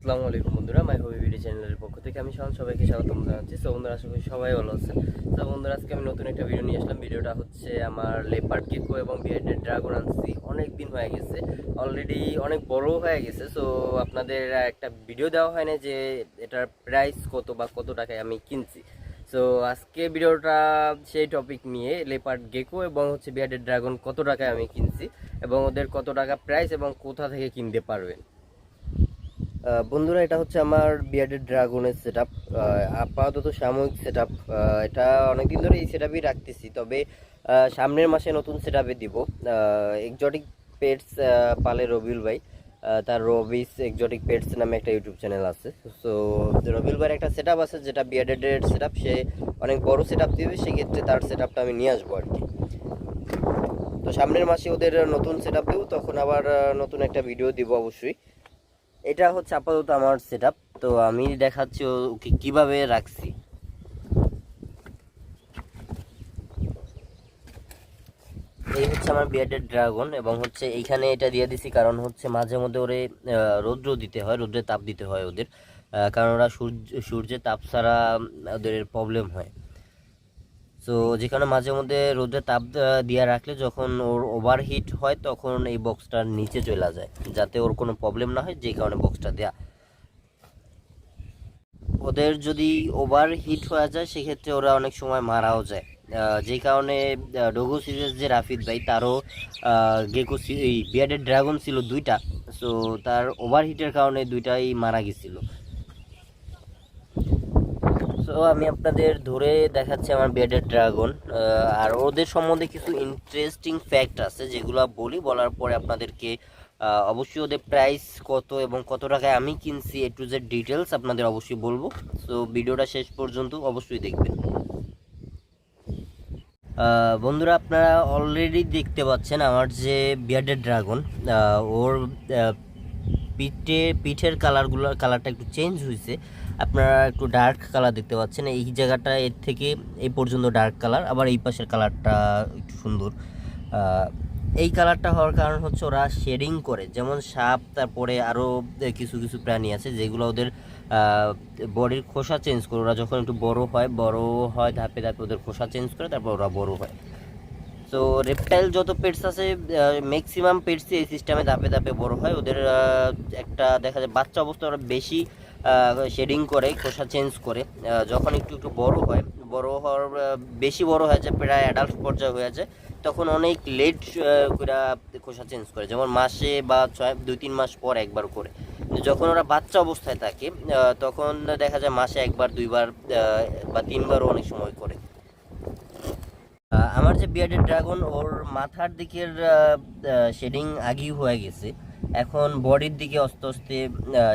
আসসালামু আলাইকুম বন্ধুরা মাই হবি ভিডিও চ্যানেলের পক্ষ থেকে আমি শাওন সবাইকে স্বাগতম জানাচ্ছি। তো বন্ধুরা, আশা করি সবাই ভালো আছেন। তো বন্ধুরা, আজকে আমি নতুন একটা ভিডিও নিয়ে আসলাম। ভিডিওটা হচ্ছে আমার লেপার্ড কেকো এবং বিয়ার্ডেড ড্রাগন আনছি অনেক দিন হয়ে গেছে অলরেডি অনেক বড় হয়ে গেছে। সো আপনাদের একটা ভিডিও দেওয়া হয় না যে এটার প্রাইস কত বা কত টাকায় আমি কিনছি। সো আজকে ভিডিওটা সেই টপিক নিয়ে লেপার্ড গেকো এবং হচ্ছে বিয়ার্ডেড ড্রাগন কত টাকায় আমি কিনছি এবং ওদের কত টাকা প্রাইস এবং কোথা থেকে কিনতে পারবেন। বন্ধুরা, এটা হচ্ছে আমার বিয়ার্ডেড ড্রাগনের সেট আপ আপাতত সাময়িক সেট আপ এটা অনেকদিন ধরে এই সেট আপই রাখতেছি, তবে সামনের মাসে নতুন সেট আপে দিব এক্সোটিক পেটস পালে রবিউল ভাই তার রবিস এক্সোটিক পেটস নামে একটা ইউটিউব চ্যানেল আছে। সো রবিউল ভাইয়ের একটা সেট আপ আছে, যেটা বিয়ার্ডেডের সেট আপ সে অনেক বড় সেট আপ দিবে, সেক্ষেত্রে তার সেট আপটা আমি নিয়ে আসব আর কি তো সামনের মাসে ওদের নতুন সেট আপ দেবো, তখন আবার নতুন একটা ভিডিও দিব অবশ্যই। এটা হচ্ছে আপাতত আমার সেট তো আমি দেখাচ্ছি ওকে কীভাবে রাখছি। এই হচ্ছে আমার বিয়ার্ডেড ড্রাগন এবং হচ্ছে এইখানে এটা দিয়ে দিছি কারণ হচ্ছে মাঝে মধ্যে ওরে রৌদ্র দিতে হয়, রৌদ্রের তাপ দিতে হয় ওদের। কারণ ওরা সূর্য, সূর্যের তাপ ছাড়া ওদের প্রবলেম হয়। তো যেখানে মাঝে মধ্যে রোদে তাপ দিয়ে রাখলে যখন ওর ওভারহিট হয় তখন এই বক্সটার নিচে চলে যায়, যাতে ওর কোনো প্রবলেম না হয়, যে কারণে বক্সটা দেয়া। ওদের যদি ওভার হিট হয়ে যায়, সেক্ষেত্রে ওরা অনেক সময় মারাও যায়। যে কারণে ডোগো সিরিজ যে রাফিদ ভাই, তারও গেকো এই বিয়ার্ডেড ড্রাগন ছিল দুইটা সো তার ওভার হিটের কারণে দুইটাই মারা গেছিল। তো আমি আপনাদের ধরে দেখাচ্ছি আমার বিয়ার্ডেড ড্রাগন আর ওদের সম্বন্ধে কিছু ইন্টারেস্টিং ফ্যাক্ট আছে যেগুলো বলি, বলার পরে আপনাদেরকে অবশ্যই ওদের প্রাইস কত এবং কত টাকায় আমি কিনছি এ টু জেড ডিটেলস আপনাদের অবশ্যই বলব। তো ভিডিওটা শেষ পর্যন্ত অবশ্যই দেখবেন। বন্ধুরা, আপনারা অলরেডি দেখতে পাচ্ছেন আমার যে বিয়ার্ডেড ড্রাগন ওর পিঠে, পিঠের কালারগুলো কালারটা একটু চেঞ্জ হয়েছে আপনারা একটু ডার্ক কালার দেখতে পাচ্ছেন। এই জায়গাটা এর থেকে এই পর্যন্ত ডার্ক কালার আবার এই পাশের কালারটা একটু সুন্দর। এই কালারটা হওয়ার কারণ হচ্ছে ওরা শেডিং করে। যেমন সাপ, তারপরে আরও কিছু কিছু প্রাণী আছে যেগুলো ওদের বডির খোসা চেঞ্জ করে। ওরা যখন একটু বড় হয় বড় হয়, ধাপে ধাপে ওদের খোসা চেঞ্জ করে, তারপর ওরা বড় হয়। তো রেপটাইল যত পেটস আছে ম্যাক্সিমাম পেটসই এই সিস্টেমে ধাপে ধাপে বড় হয়। ওদের একটা দেখা যায় বাচ্চা অবস্থা ওরা বেশি শেডিং করে, খোসা চেঞ্জ করে যখন একটু একটু বড় হয়, বড় হওয়ার বেশি বড় হয়ে যায়, প্রায় অ্যাডাল্ট পর্যায়ে হয়ে যায়, তখন অনেক লেট করে খোসা চেঞ্জ করে, যেমন মাসে বা ছয় দুই তিন মাস পর একবার করে। যখন ওরা বাচ্চা অবস্থায় থাকে তখন দেখা যায় মাসে একবার, দুইবার বা তিনবারও অনেক সময় করে। আমার যে বিয়ার্ডের ড্রাগন ওর মাথার দিকের শেডিং আগেই হয়ে গেছে। এখন বডির দিকে আস্তে আস্তে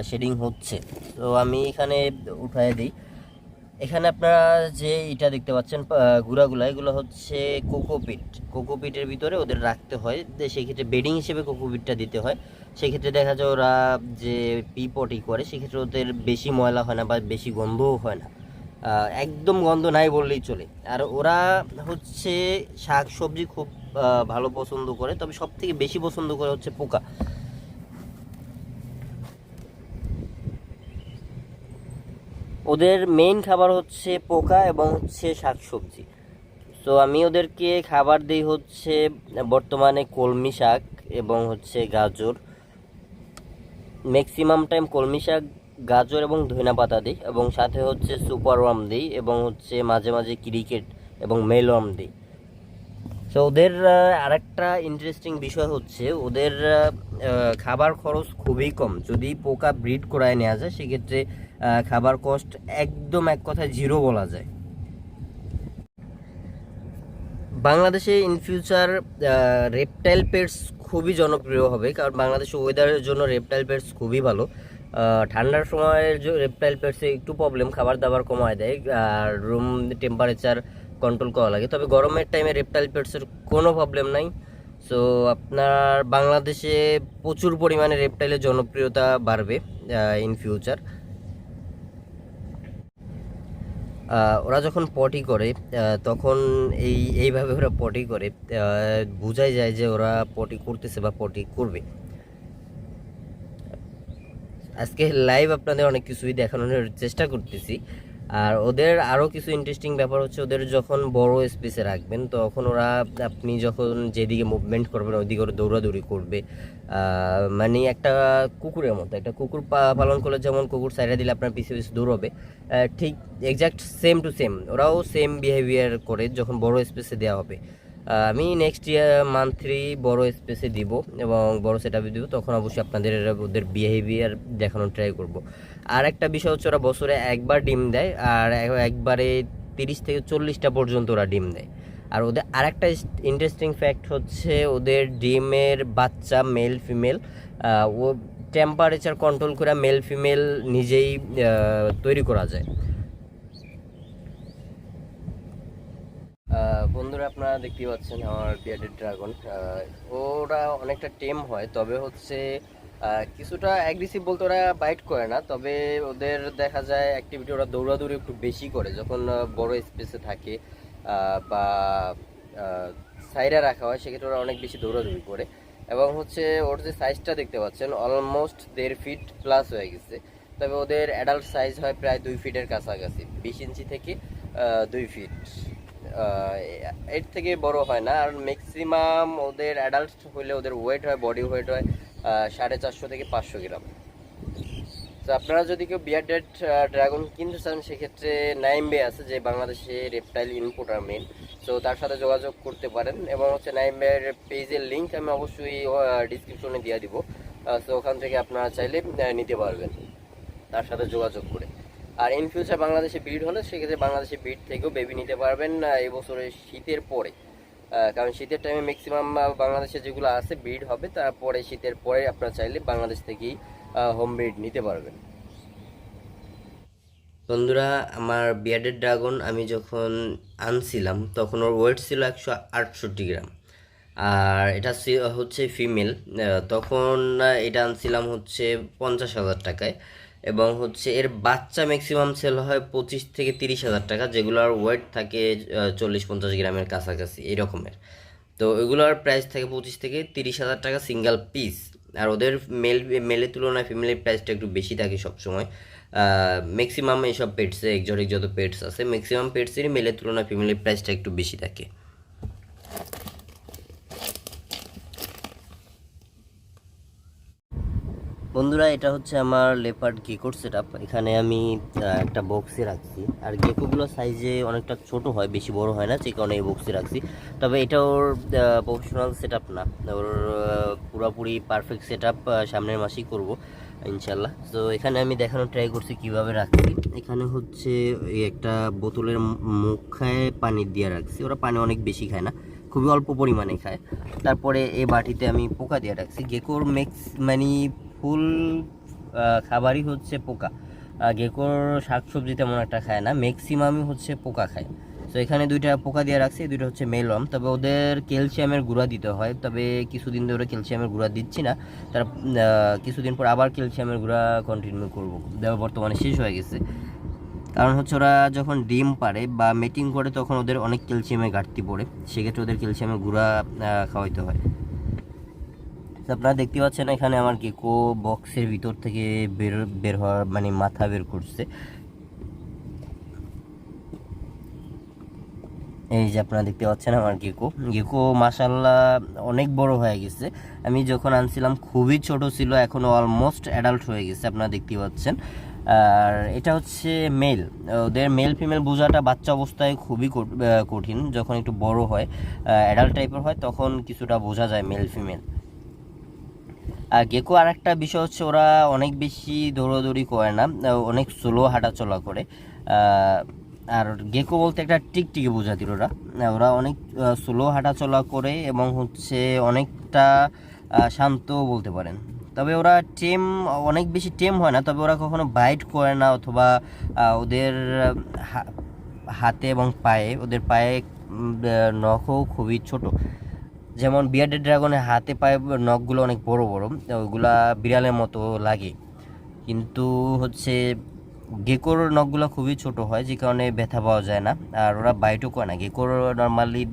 শেডিং হচ্ছে। তো আমি এখানে উঠায় দিই। এখানে আপনারা যে এটা দেখতে পাচ্ছেন গুঁড়াগুলা, এগুলো হচ্ছে কোকোপিট কোকোপিটের ভিতরে ওদের রাখতে হয়। সেক্ষেত্রে বেডিং হিসেবে কোকোপিটটা দিতে হয়। সেক্ষেত্রে দেখা যায় ওরা যে পি পটি করে, সেক্ষেত্রে ওদের বেশি ময়লা হয় না বা বেশি গন্ধও হয় না। একদম গন্ধ নাই বললেই চলে। আর ওরা হচ্ছে শাক সবজি খুব ভালো পছন্দ করে। তবে সব থেকে বেশি পছন্দ করে হচ্ছে পোকা। ওদের মেইন খাবার হচ্ছে পোকা এবং হচ্ছে শাক সবজি তো আমি ওদেরকে খাবার দিই হচ্ছে বর্তমানে কলমি শাক এবং হচ্ছে গাজর। ম্যাক্সিমাম টাইম কলমি শাক, গাজর এবং ধনা পাতা দিই এবং সাথে হচ্ছে সুপার ওয়ার্ম দিই এবং হচ্ছে মাঝে মাঝে ক্রিকেট এবং মেল ওয়ার্ম দিই। তো ওদের আরেকটা ইন্টারেস্টিং বিষয় হচ্ছে, ওদের খাবার খরচ খুবই কম। যদি পোকা ব্রিড করায় নেওয়া যায়, সেক্ষেত্রে খাবার কস্ট একদম এক কথায় জিরো বলা যায়। বাংলাদেশে ইন ফিউচার রেপটাইল পেটস খুবই জনপ্রিয় হবে, কারণ বাংলাদেশে ওয়েদারের জন্য রেপটাইল পেটস খুবই ভালো। ঠান্ডার সময় রেপটাইল পেটসে একটু প্রবলেম খাবার দাবার কমায় দেয়, আর রুম টেম্পারেচার কন্ট্রোল করা লাগে। তবে গরমের টাইমে রেপটাইল পেটসের কোনো প্রবলেম নাই। সো আপনার বাংলাদেশে প্রচুর পরিমাণে রেপটাইলের জনপ্রিয়তা বাড়বে ইন ফিউচার ওরা যখন পটি করে তখন এই, এইভাবে ওরা পটি করে বোঝাই যায় যে ওরা পটি করতেছে বা পটি করবে। আজকে লাইভ আপনাদের অনেক কিছুই দেখানোর চেষ্টা করতেছি। আর ওদের আরও কিছু ইন্টারেস্টিং ব্যাপার হচ্ছে ওদের যখন বড় স্পেসে রাখবেন, তখন ওরা আপনি যখন যেদিকে মুভমেন্ট করবেন, ওইদিকে ওরা দৌড়াদৌড়ি করবে। মানে একটা কুকুরের মতো, একটা কুকুর পালন করলে যেমন কুকুর সাইডে দিলে আপনার পিছিয়ে পিছিয়ে দৌড়বে ঠিক এক্সাক্ট সেম টু সেম ওরাও সেম বিহেভিয়ার করে যখন বড় স্পেসে দেওয়া হবে। আমি নেক্সট ইয়ার মান্থলি বড় স্পেসে দিব এবং বড় সেট আপে দিব, তখন অবশ্যই আপনাদের, ওদের বিহেভিয়ার দেখানোর ট্রাই করব। আর একটা বিষয় হচ্ছে ওরা বছরে একবার ডিম দেয়, আর একবারে তিরিশ থেকে চল্লিশটা পর্যন্ত ওরা ডিম দেয়। আর ওদের আরেকটা ইন্টারেস্টিং ফ্যাক্ট হচ্ছে ওদের ডিমের বাচ্চা মেল ফিমেল ও টেম্পারেচার কন্ট্রোল করে মেল ফিমেল নিজেই তৈরি করা যায়। বন্ধুরা আপনারা দেখতেই পাচ্ছেন আমার বিয়ার্ডেড ড্রাগন ওরা অনেকটা টেম হয়, তবে হচ্ছে কিছুটা অ্যাগ্রেসিভ বলতে ওরা বাইট করে না, তবে ওদের দেখা যায় অ্যাক্টিভিটি ওরা দৌড়াদৌড়ি একটু বেশি করে, যখন বড় স্পেসে থাকে বা সাইডে রাখা হয়, সেক্ষেত্রে ওরা অনেক বেশি দৌড়াদৌড়ি করে। এবং হচ্ছে, ওর যে সাইজটা দেখতে পাচ্ছেন অলমোস্ট দেড় ফিট প্লাস হয়ে গেছে। তবে ওদের অ্যাডাল্ট সাইজ হয় প্রায় দুই ফিটের কাছাকাছি, বিশ ইঞ্চি থেকে দুই ফিট এর থেকে বড় হয় না। আর ম্যাক্সিমাম ওদের অ্যাডাল্ট হলে ওদের ওয়েট হয় বডি ওয়েট হয় সাড়ে চারশো থেকে পাঁচশো গ্রাম। তো আপনারা যদি কেউ বিয়ার্ডেড ড্রাগন কিনতে চান, সেক্ষেত্রে নাইম বে আছে, যে বাংলাদেশে রেপটাইল ইনপুটার মেন তো তার সাথে যোগাযোগ করতে পারেন এবং হচ্ছে নাইম বের পেজের লিঙ্ক আমি অবশ্যই ডিসক্রিপশনে দিয়ে দিব। তো ওখান থেকে আপনারা চাইলে নিতে পারবেন। তার সাথে যোগাযোগ করে। আর ইন ফিউচার বাংলাদেশে বিড হলে সেক্ষেত্রে বাংলাদেশে বিড থেকেও বেবি নিতে পারবেন এই শীতের পরে। কারণ শীতের টাইমে ম্যাক্সিমাম বাংলাদেশে যেগুলো আছে ব্রিড হবে, তারপরে শীতের পরে আপনারা চাইলে বাংলাদেশ থেকেই হোম ব্রিড নিতে পারবেন। বন্ধুরা, আমার বিয়ার্ডেড ড্রাগন আমি যখন আনছিলাম, তখন ওর ওয়েট ছিল একশো আটষট্টি গ্রাম। আর এটা হচ্ছে ফিমেল তখন এটা আনছিলাম হচ্ছে পঞ্চাশ হাজার টাকায়। এবং হচ্ছে এর বাচ্চা ম্যাক্সিমাম সেল হয় পঁচিশ থেকে তিরিশ হাজার টাকা যেগুলোর ওয়েট থাকে চল্লিশ পঞ্চাশ গ্রামের কাছাকাছি এরকমের তো এগুলোর প্রাইস থাকে পঁচিশ থেকে তিরিশ হাজার টাকা সিঙ্গেল পিস আর ওদের মেল মেলের তুলনায় ফিমেলের প্রাইসটা একটু বেশি থাকে সবসময়। ম্যাক্সিমাম এইসব পেটসে এক্সোটিক যত পেটস আছে ম্যাক্সিমাম পেটসেরই মেলের তুলনায় ফিমেলের প্রাইসটা একটু বেশি থাকে। বন্ধুরা, এটা হচ্ছে আমার লেপার্ড গেকোর সেট এখানে আমি একটা বক্সে রাখছি। আর গেকোগুলো সাইজে অনেকটা ছোট হয়, বেশি বড় হয় না যে কারণে এই বক্সে রাখছি। তবে এটা ওর প্রফেশনাল সেট না। ওর পুরোপুরি পারফেক্ট সেট সামনের মাসেই করব, ইনশাল্লাহ। তো এখানে আমি দেখানোর ট্রাই করছি কীভাবে রাখছি। এখানে হচ্ছে একটা বোতলের মুখ খায় পানি দিয়ে রাখছি। ওরা পানি অনেক বেশি খায় না, খুবই অল্প পরিমাণে খায়। তারপরে এই বাটিতে আমি পোকা দিয়ে রাখছি। গেকোর মেক্স মানে ফুল খাবারই হচ্ছে পোকা। গেকোর শাকসবজি তেমন একটা খায় না ম্যাক্সিমামই হচ্ছে পোকা খায়। তো এখানে দুইটা পোকা দিয়ে রাখছি, দুইটা হচ্ছে মেলম তবে ওদের ক্যালসিয়ামের গুঁড়া দিতে হয়, তবে কিছুদিন ধরে ক্যালসিয়ামের গুঁড়া দিচ্ছি না। তার কিছুদিন পর আবার ক্যালসিয়ামের গুঁড়া কন্টিনিউ করব। দেওয়া বর্তমানে শেষ হয়ে গেছে। কারণ হচ্ছে ওরা যখন ডিম পারে বা মেটিং করে, তখন ওদের অনেক ক্যালসিয়ামের ঘাটতি পড়ে। সেক্ষেত্রে ওদের ক্যালসিয়ামের গুঁড়া খাওয়াইতে হয়। আপনারা দেখতে পাচ্ছেন এখানে আমার গেকো বক্সের ভিতর থেকে বের বের হওয়ার মানে মাথা বের করছে। এই যে আপনারা দেখতে পাচ্ছেন আমার গেকো গেকো মাসাল্লাহ অনেক বড় হয়ে গেছে। আমি যখন আনছিলাম খুবই ছোট ছিল, এখনও অলমোস্ট অ্যাডাল্ট হয়ে গেছে, আপনারা দেখতে পাচ্ছেন। আর এটা হচ্ছে মেল ওদের মেল ফিমেল বোঝাটা বাচ্চা অবস্থায় খুবই কঠ- কঠিন। যখন একটু বড় হয় অ্যাডাল্ট টাইপের হয়, তখন কিছুটা বোঝা যায় মেল ফিমেল গেকো আর একটা বিষয় হচ্ছে ওরা অনেক বেশি দৌড়াদৌড়ি করে না অনেক স্লো হাঁটাচলা করে। আর গেকো বলতে একটা টিকটিকি বোঝাতির ওরা। ওরা অনেক স্লো হাঁটাচলা করে এবং হচ্ছে অনেকটা শান্ত বলতে পারেন। তবে ওরা টেম অনেক বেশি টেম হয় না, তবে ওরা কখনো বাইট করে না অথবা ওদের হাতে এবং পায়ে, ওদের পায়ে নখও খুবই ছোট। যেমন বিয়ার্ডেড ড্রাগনের হাতে পায়ে নখগুলো অনেক বড় বড় ওইগুলা বিড়ালের মতো লাগে। কিন্তু হচ্ছে গেকোর নখগুলো খুবই ছোট হয়, যে কারণে ব্যথা পাওয়া যায় না। আর ওরা বাইটও করে না। গেকোর নর্মালি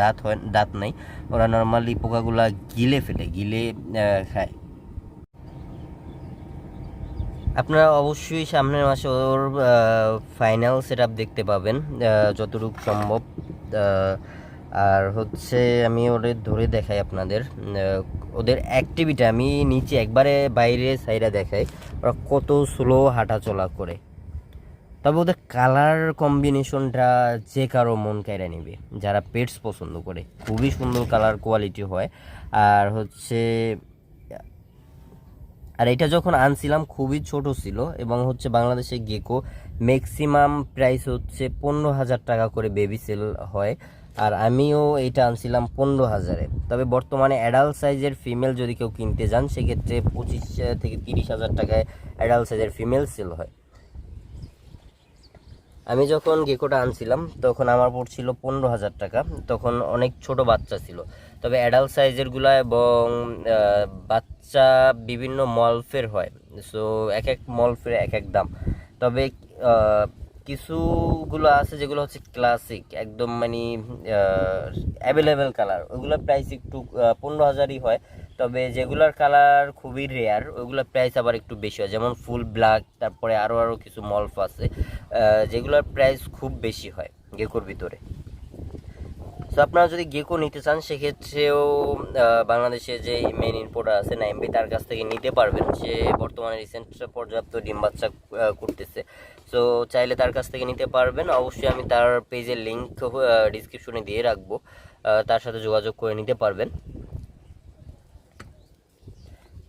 দাঁত হয়, দাঁত নেই। ওরা নর্মালি পোকাগুলা গিলে ফেলে, গিলে খায়। আপনারা অবশ্যই সামনের মাসে ওর ফাইনাল সেট দেখতে পাবেন যতটুকু সম্ভব। আর হচ্ছে আমি ওদের ধরে দেখাই আপনাদের ওদের অ্যাক্টিভিটি আমি নিচে একবারে বাইরে সাইডে দেখাই, ওরা কত স্লো হাঁটা চলা করে। তবে ওদের কালার কম্বিনেশনটা যে কারও মন কেড়ে নেবে, যারা পেটস পছন্দ করে। খুবই সুন্দর কালার কোয়ালিটি হয়। আর হচ্ছে, আর এটা যখন আনছিলাম খুবই ছোট ছিল, এবং হচ্ছে বাংলাদেশে গেকো ম্যাক্সিমাম প্রাইস হচ্ছে পনেরো হাজার টাকা করে বেবি সেল হয়। আর আমিও এইটা আনছিলাম পনেরো হাজারে। তবে বর্তমানে অ্যাডাল্ট সাইজের ফিমেল যদি কেউ কিনতে যান, সেক্ষেত্রে পঁচিশ থেকে তিরিশ হাজার টাকায় অ্যাডাল্ট সাইজের ফিমেল সেল হয়। আমি যখন গেকোটা আনছিলাম, তখন আমার পড়ছিল পনেরো হাজার টাকা। তখন অনেক ছোট বাচ্চা ছিল। তবে অ্যাডাল্ট সাইজেরগুলো এবং বাচ্চা বিভিন্ন মলফের হয়। সো এক এক মলফের এক এক দাম। তবে কিছুগুলো আছে যেগুলো হচ্ছে ক্লাসিক একদম মানে অ্যাভেলেবেল কালার ওগুলোর প্রাইস একটু পনেরো হাজারই হয়। তবে যেগুলোর কালার খুবই রেয়ার ওইগুলোর প্রাইস আবার একটু বেশি হয়। যেমন ফুল ব্ল্যাক তারপরে আরও আরও কিছু মলফ আছে। যেগুলোর প্রাইস খুব বেশি হয় গেকোর ভিতরে। তো আপনারা যদি গেকো নিতে চান, সেক্ষেত্রেও বাংলাদেশে যে মেন ইম্পোর্টার আছে নাইমবি তার কাছ থেকে নিতে পারবেন। সে বর্তমানে রিসেন্ট পর্যাপ্ত ডিম বাচ্চা করতেছে। সো চাইলে তার কাছ থেকে নিতে পারবেন। অবশ্যই আমি তার পেজের লিঙ্ক ডিসক্রিপশনে দিয়ে রাখব। তার সাথে যোগাযোগ করে নিতে পারবেন।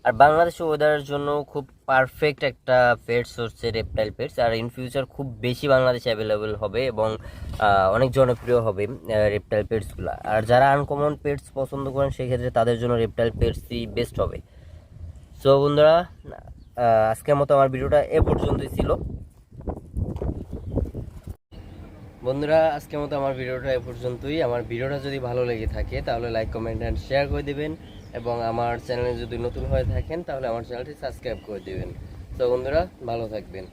আর বাংলাদেশে ওয়েদারের জন্য খুব পারফেক্ট একটা পেটস হচ্ছে রেপটাইল পেটস আর ইন ফিউচার খুব বেশি বাংলাদেশে অ্যাভেলেবেল হবে এবং অনেক জনপ্রিয় হবে রেপটাইল পেটসগুলো আর যারা আনকমন পেটস পছন্দ করেন, সেক্ষেত্রে তাদের জন্য রেপটাইল পেটসই বেস্ট হবে। সো বন্ধুরা আজকের মতো আমার ভিডিওটা এ পর্যন্তই ছিল। বন্ধুরা আজকের মতো আমার ভিডিওটা এ পর্যন্তই। আমার ভিডিওটা যদি ভালো লেগে থাকে, তাহলে লাইক কমেন্ট অ্যান্ড শেয়ার করে দেবেন। এবং আমার চ্যানেলে যদি নতুন হয়ে থাকেন, তাহলে আমার চ্যানেলটি সাবস্ক্রাইব করে দেবেন। তো বন্ধুরা, ভালো থাকবেন।